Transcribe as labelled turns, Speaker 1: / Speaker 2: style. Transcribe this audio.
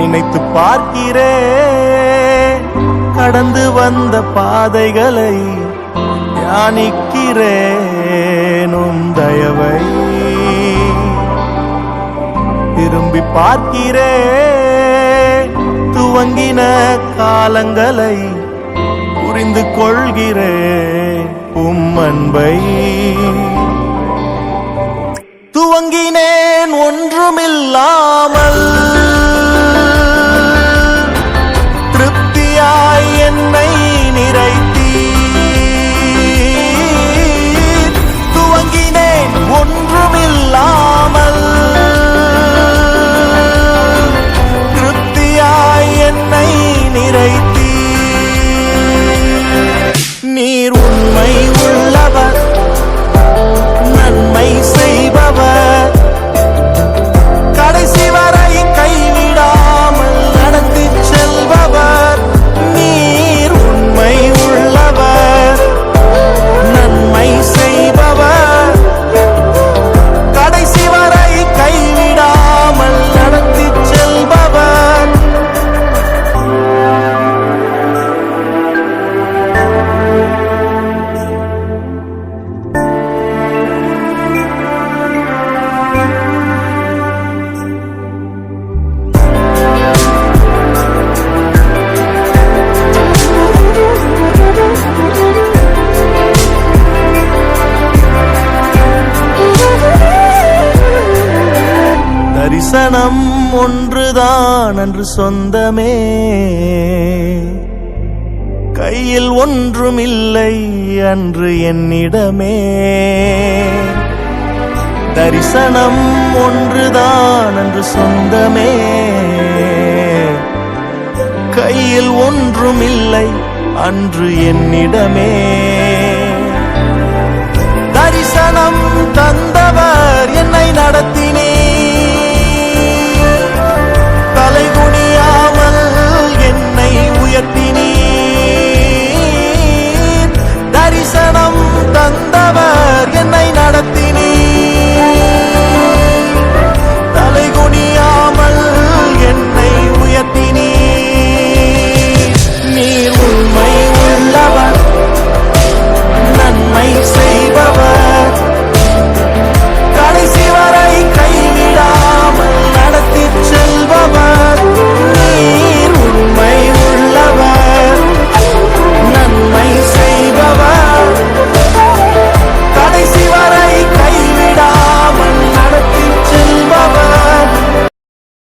Speaker 1: நினைத்து பார்க்கிறேன் கடந்து வந்த பாதைகளை தியானிக்கிறேனும் தயவை. திரும்பி பார்க்கிறேன் துவங்கின காலங்களை புரிந்து கொள்கிறேன் உம்மன்பை துவங்கினேன் ஒன்றுமில்லாமல் என்னை தரிசனம் ஒன்றுதான் அன்று சொந்தமே. கையில் ஒன்றுமில்லை அன்று என்னிடமே. தரிசனம் ஒன்றுதான் அன்று சொந்தமே. கையில் ஒன்றுமில்லை அன்று என்னிடமே.